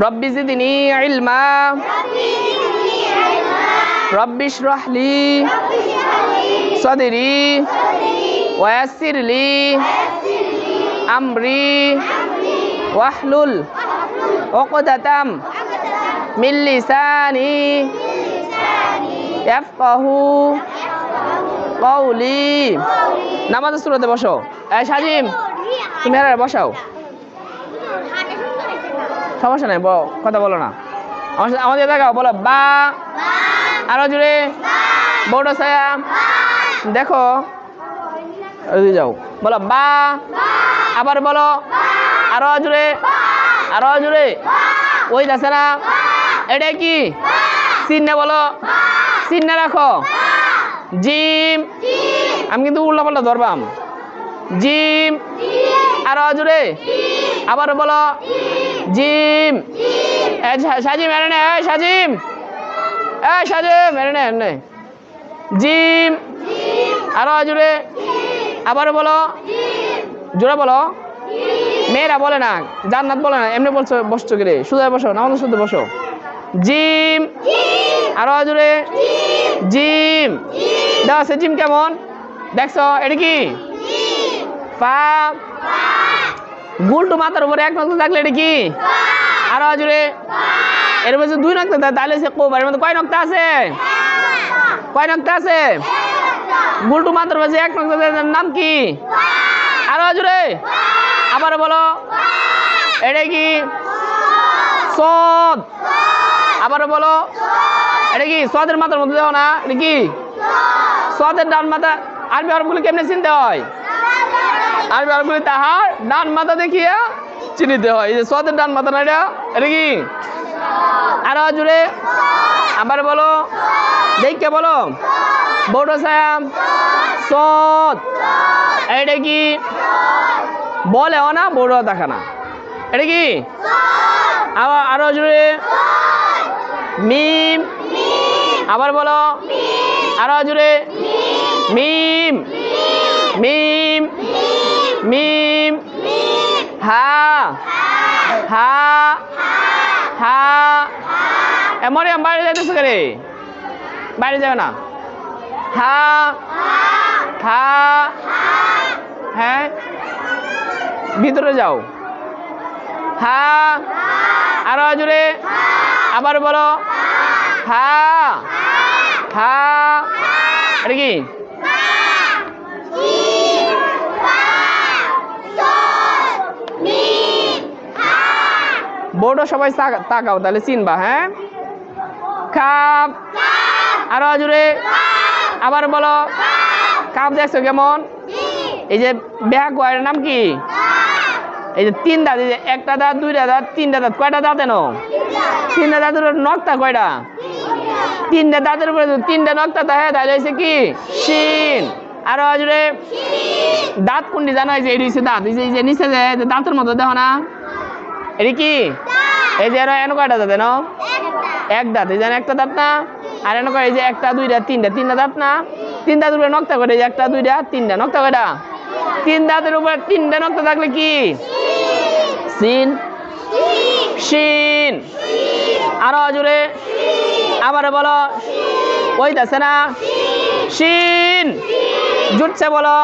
রব্বি জিদনি ইলমা রব্বি ইশরাহ লি صدري ويسر لي أمري واحلل عقدة من لساني يفقه قولي নামাজ শুরুতে বসো এই সাজিম তুমি আর বসাও সমস্যা নাই কথা বলো না। আমাদের দেখাও বলো, বা। আরও জুড়ে বড় ছায়া দেখো। যাও। বলো, বা। আবার বলো। আরও জুড়ে আরও জুড়ে ওই যাচ্ছে না? এটা কি? চিহ্নে বলো। চিহ্নে রাখো। জিম। আমি কিন্তু উল্টা পাল্টা ধরবাম। জিম। আরও জুড়ে আবার বলো। জিম। সা- সাজিম, এনে নে সাজিম। এ, সাজিম, এনে নে, এনে জিম। আরও জুড়ে আবার বলো। জোরে বলো। মেয়েরা বলে না, জান্নাত বলে না, এমনি বলছো, বসছো কিরে? সুদায় বসো না শুদ্ধ বসো। জিম। আরও জোরে। জিম। দাও আছে জিম কেমন? দেখছ, এটা কি? পা। গুলটু মাথার উপরে এক নক্তা থাকলে এটা কি? আরও জোরে। এর মধ্যে দুই নক্তা তাহলে সে কোবার এর মধ্যে কয় নক্তা আছে? কয় নক্তা আছে? গুলটু মাথার মাঝে এক নক্তা নাম কি? আরও জোরে। আবার বলো। এটা কি? সদ আবার বলো। এটা কি? সদের মাথার মধ্যে দেওয়া না? এটা কি? সদের ডান মাথা আরবি হরফগুলি কেমনে চিনতে হয়? আরবি হরফগুলি তাহার ডান মাথা দেখিয়া চিনিতে হয়। এই যে সদের ডান মাথা না এটা? এটা কি? আরও জুড়ে আবার বলো। দেখকে বলো। বড় সায়াম। সদ এটা কি? বলেও না, বড় দেখা না। এটা কি? আবার আরও জুড়ে মিম। আবার বলো। আরও জুড়ে মিম। মিম। মিম। হা। হা। হা। আমি বাইরে যাইতেছে রে? বাইরে যাবে না। হা। হা। হ্যাঁ। ভিতরে যাও। হা। আরও জোরে আবার বলো। হা। হা। এটা কি? বোর্ডও সবাই তাকা- তাকাও, তাহলে চিনবা হ্যাঁ? কাপ। আরও জোরে আবার বলো। কাপ দেখছ কেমন? এই যে ব্যাগ এর নাম কি? এই যে তিন দাঁত একটা দাঁত, দুইটা দাঁত, তিনটা দাঁত, কয়টা দাঁত এনো? তিনটা দাঁতের উপর নক্তা কয়টা? তিনটা দাঁতের উপরে তিনটা নক্তা থাকে, তাহলে হয়েছে কি? শিন। আরও জোরে দাঁত কোনটি জানো? এই যে এটি দাঁত, এই যে নিচে যে দাঁতের মতো দেখো না। এটি কি? এই যে এনো কয়টা দাঁত এনো এক দাঁত এই যে একটা দাঁত না? আর এনো এই যে একটা, দুইটা, তিনটা তিনটা দাঁত না? তিন দাঁতের উপরে নক্তা করে যে একটা, দুইটা, তিনটা, নক্তা কয়টা? তিন দাঁতের উপরে তিনটা নক্তা থাকলে কি? সিন। শিন আরও জোরে। আবার বলো। ওইতাছে না? শিন জুটছে বলো।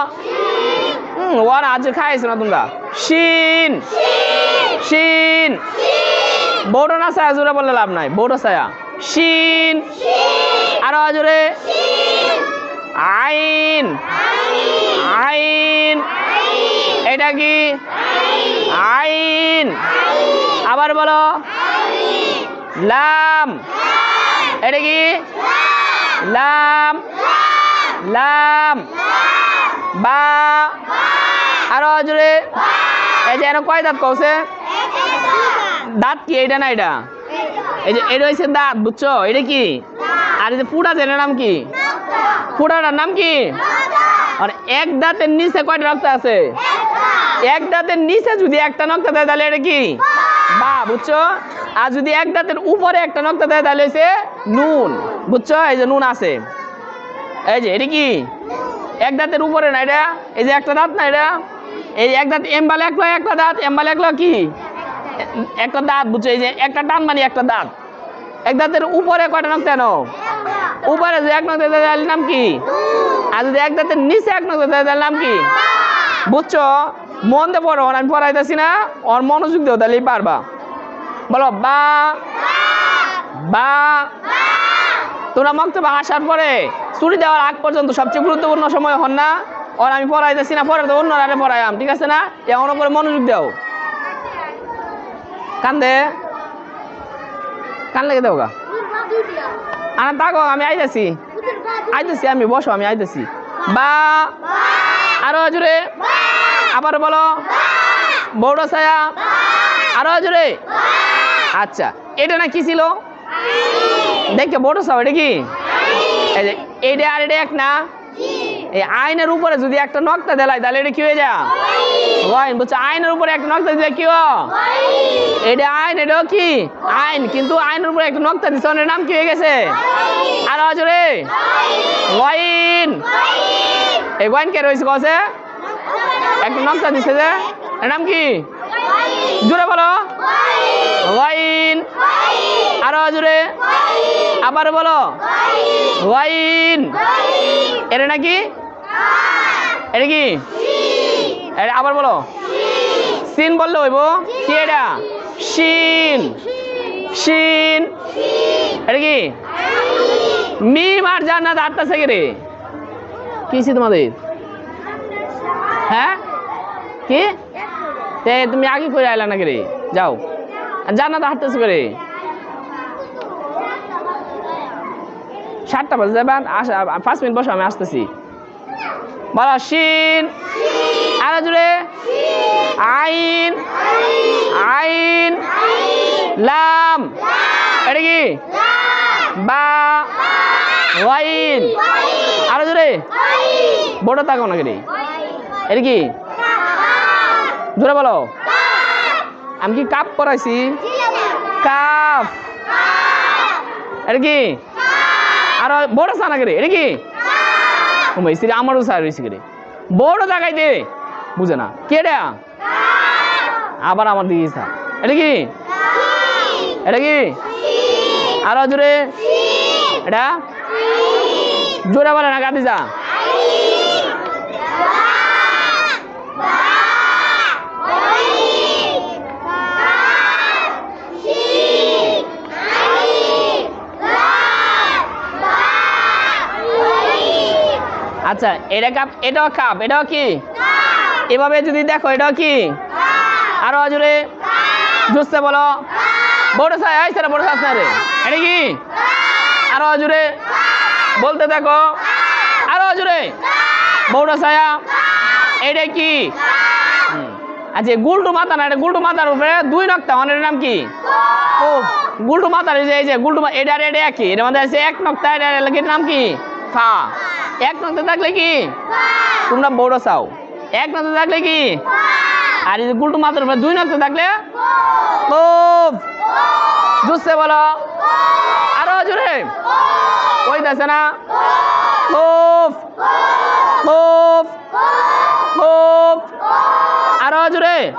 ওর আজ খাইছো না তোমরা? শিন শিন বড় না ছায়া? জোরে বললে লাভ নাই। বড় ছায়া। শিন। আরও জোরে। আইন। আইন। এটা কি? আইন। আবার বলো। লাম। এটা কি? লাম। লাম। বা। আরও জোরে। এই যে এর কয় দাঁত কৌছে দাঁত কি? এইটা না এটা এই যে এটা হচ্ছে দাঁত, বুঝছ? এটা কি? আর এই যে পুরা এটার নাম কি? পুরাটার নাম কি? আর এক দাঁতের নিচে কয়টা রক্ত আছে? এক দাঁতের নিচে যদি একটা নক্তা দেয়, তাহলে এটা কি? বা, বুঝছ? আর যদি এক দাঁতের উপরে একটা নক্তা দেয়, তাহলে হচ্ছে নুন, বুঝছ? এই যে নুন আছে। এই যে, এটা কি? এক দাঁতের উপরে না এটা? এই যে একটা দাঁত না এটা? এই এক দাঁত এমবাল একলো একটা দাঁত এমবাল একলো কি? একটা দাঁত, বুঝছ? এই যে একটা টান মানে একটা দাঁত। এক দাঁতের উপরে কয়টা নখ কেন উপরে যে এক নখ দেয় নাম কি? আর যদি এক দাঁতের নিচে এক নখ দেয় নাম কি? বুঝছ? মন দিয়ে পড়ো, আমি পড়াইতেছি না, ওর মনোযোগ দেও, তাহলেই পারবা। বলো, বা। বা। তোমরা মক্তবে আসার পরে ছুটি দেওয়ার আগ পর্যন্ত সবচেয়ে গুরুত্বপূর্ণ সময় হন না? ওর আমি পড়াইতেছি না, পরে তো অন্য আরে পড়াইলাম ঠিক আছে না? এমন করে মনোযোগ দাও। কান্দে। কান লেগে দাও গা। আনা তাকো আমি আইতেছি। আইতেছি আমি বসো আমি আইতেছি। বা। আরও জুড়ে আবার বলো। বৌড় ছায়া। আরও জুড়ে আচ্ছা এটা না কি ছিল? দেখে বড় সব এটা কি? এইটা আর এটা এক না? এই আইনের উপরে যদি একটা নক্তা দেলাই তাহলে এটা কি হয়ে যা ওয়াইন বলছে আইনের উপরে একটা নক্তা দিলে কি হয়? এটা আইন এটাও কি? আইন কিন্তু আইনের উপরে একটা নক্তা দিচ্ছে ওর নাম কি হয়ে গেছে? আর জোরে ওয়াইন। এই ওয়াইন কে রয়েছে কছে একটা নক্তা দিছে যে। এর নাম কি? জোরে বলো। ওয়াইন। আরও জোরে আবার বলো। ওয়াইন। এটা নাকি? এটা কি? আবার বলো। সিন বললে হইব। কি এটা? শিন। শিন। এটা কি? মিম আর জান্নাত আটটা থেকে রে? কি ছিল তোমাদের? হ্যাঁ? কি? তুমি আগে করে আইলা নাকি রে? যাও। আর জান্নাত হাঁটতেছে করে সাতটা বাজে যাবেন পাঁচ মিনিট বসো, আমি আসতেছি। বলো, শিন। আরও জুড়ে আইন। আইন। লাম। এটা কি? বা। ওয়াইন। আরও জুড়ে বড় তাকো নাকি রে এটা কি? জোরে বলো। আমি কি কাপ পরাইছি? কাপ। এটা কি? আর বড় সানা করে এটা কি? আমারও সার রয়েছে করে বড় জায়গায় দে বুঝে না। কে রে? আবার আমার দিকে এটা কি? এটা কি? আরও জোরে। এটা? জোরে বলে না কাঁদি যা। আচ্ছা এটা কাপ, এটাও কাপ, এটাও কি? এভাবে যদি দেখো এটাও কি? আরও জোরে জুসতে বলো। বড় সাই আই সেটা বড় না রে এটা কি? আরও জোরে বলতে দেখো। আরও জোরে বড় ছায়া এটা কি? হুম। আচ্ছা গুলটু মাথা না, এটা গুলটু মাথার উপরে দুই নক্তা মানে এটার নাম কি? ও, গুলটু মাথার এই যে গুলটু এটা এটা একই। এটার মধ্যে আছে এক নক্তা, এটা নাম কি? ফা। এক নক্তা থাকলে কি? তোমরা বড় চাও এক নক্তা থাকলে কি? আর এই উপরে দুই নক্তা থাকলে? বুঝতে বলো। আরও জোরে। ওই আছে না? আরও জোরে।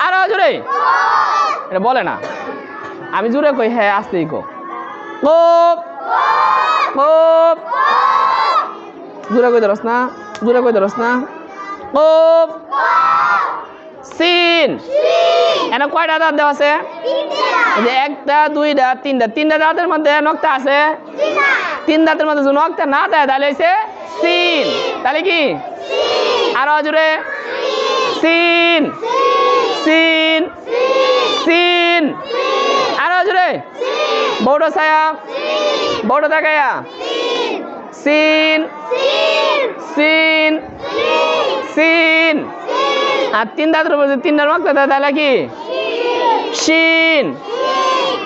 আরও জোরে। এটা বলে না। আমি জোরে কই হ্যাঁ আসতেই কো। খুব। খুব। জোরে কই ধরস না? জোরে কই ধরস না? খুব সিন। এনে কয়টা দাঁত দেওয়া আছে? একটা দুইটা তিনটা। তিনটা দাঁতের মধ্যে নক্তা আছে? তিন দাঁতের মধ্যে যদি নক্তা না দেয় তাহলে হয়েছে সিন। তাহলে কি? আরও জোরে। সিন। সিন। সিন। আরও জোরে। বৌড ছায়া। বৌড দেখায়া সিন। সিন। সিন। আর তিন দাঁতের উপর যদি তিনটার নক্তা দেয় তাহলে কি? শিন।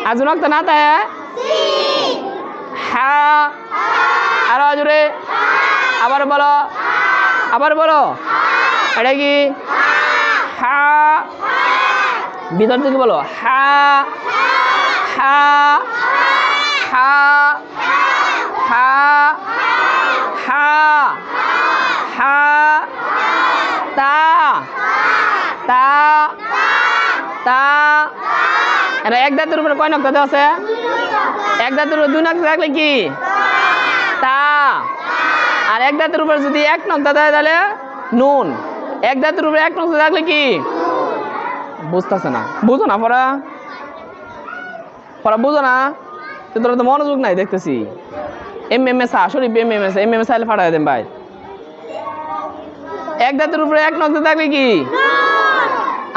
আজ নক্তা না দেয় হ্যাঁ আরও জোরে। আবার বলো। আবার বলো। এটা কি? হা। ভিতর থেকে বলো। হা হা। হা। হা হা হা তা তা তা এটা এক দাঁতের উপরে কয় নক্তা আছে? এক দাঁতের উপরে দুই নক্তা থাকলে কি? তা। আর এক দাঁতের উপরে যদি এক নক্তা দেয় তাহলে নুন। এক দাঁতের উপরে এক নক্তা থাকলে কি? বুঝতেছে না। বুঝো না পড়া পড়া বুঝো না। তোরা তো মনোযোগ নাই দেখতেছি। M M S Sharif M M S M M S আইলে ফাটাই দেন ভাই। এক দাঁতের উপরে এক নক্তা থাকলে কি?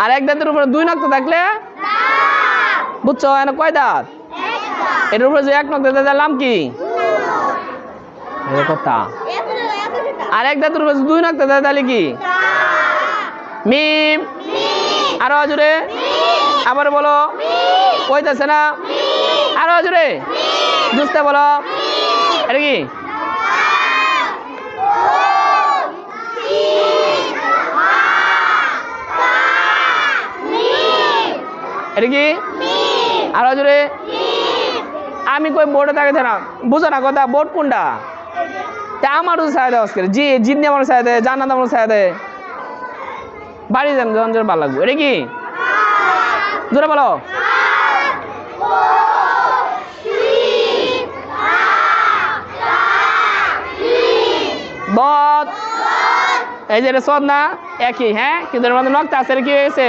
আর এক দাঁতের উপরে দুই নক্তা থাকলে? বুঝছ? এনে কয় দাঁত? এটার উপরে যে এক নক্তা দেয় তার নাম কি? কথা আর এক দাঁতের উপরে দুই নক্তা দেয় তাহলে কি? মিম। আরও জোরে আবার বলো। কইতেছে না? আরও জোরে বুঝতে বলো। এটা কি? এটা কি? আরও জোরে। আমি কই বোর্ডে থাকে না। বুঝো না কথা বোর্ড কোনটা? তা ছায়া দেওয়া আজকে জি জিন্দি আমার ছায়া দেয়, জান্নাত আমার ছায়া দেয়। বাড়ি যান, যখন জোর ভালো লাগবে। এটা কি? জোরে বলো। বদ। এই যে সদ না? একই হ্যাঁ? কিন্তু এর নক্তা আছে কি হয়েছে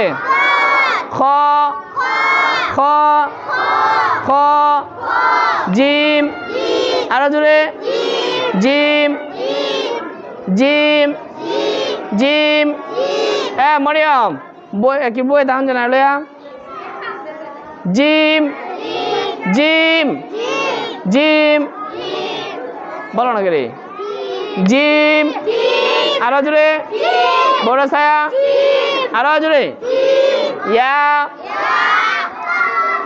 খ। খ খ, জিম, আরও জোরে, জিম জিম জিম হ্যাঁ মরিয়ম, বই কি বই? দাম জানা লয়া। জিম জিম জিম, বলো না কে জিম, আরও জোরে, বড় ছায়া, আরও জোরে। ইয়া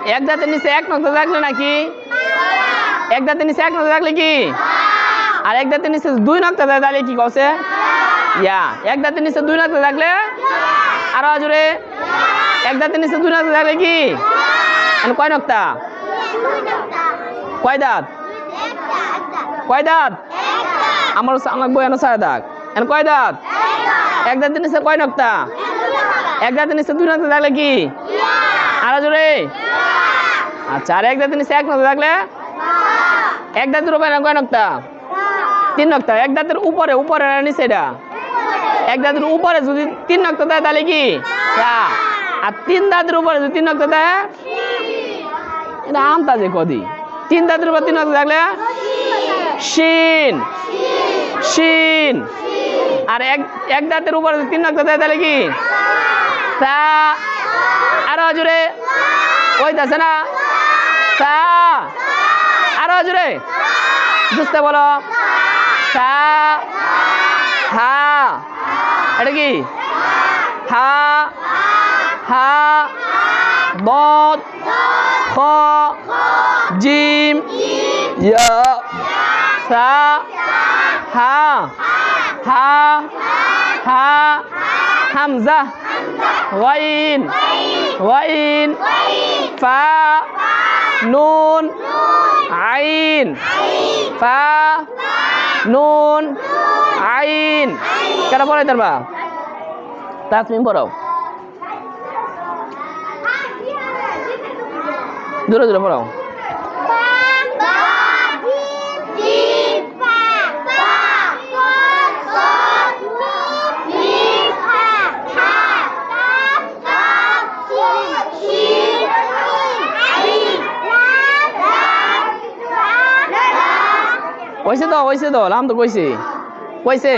এক দাঁতের নিচে এক নক্তা থাকলে নাকি? এক দাঁতের নিচে এক নক্তা থাকলে কি? আর এক দাঁতের নিচে দুই নক্তা তাহলে কি কছে ইয়া। এক দাঁতের নিচে দুই নক্তা থাকলে? আরও জোরে এক দাঁতের নিচে দুই নক্তা থাকলে কি? এখন কয় নক্তা কয় দাঁত? কয় দাঁত? আমার আমার বই এনে ছয় দাঁত এখন কয় দাঁত? এক দাঁতের নিচে কয় নক্তা এক দাঁতের নিচে দুই নক্তা থাকলে কি? আরও জোরে? আচ্ছা আর এক দাঁতের নিচে এক নক্তা থাকলে এক দাঁতের উপরে কয় নক্তা? তিন নক্তা। এক দাঁতের উপরে উপরে নিচে এটা? এক দাঁতের উপরে যদি তিন নক্তা দেয়, তাহলে কি। আর তিন দাঁতের উপরে যদি তিন নক্তা দেয়? এটা আমতা যে কদি। তিন দাঁতের উপর তিন নক্তা থাকলে? শিন। শিন। আর এক এক দাঁতের উপরে তিন নক্তা দেয়, তাহলে কি? তা। জোরে। ওইতাছে না তা আরও জোরে। বুঝতে বলো। তা হা। এটা কি? হা। হা। বদ খ। জিম। সা। হা। হা। হা। হামজা। ওয়াইন ওয়াইন, ফা, নুন, আইন, ফা, নুন, আইন। কেন পড়াই তার বা তাসমিম পড়াও। দূরে দূরে পড়াও। কইছে তো লাম তো কইছে। কইছে?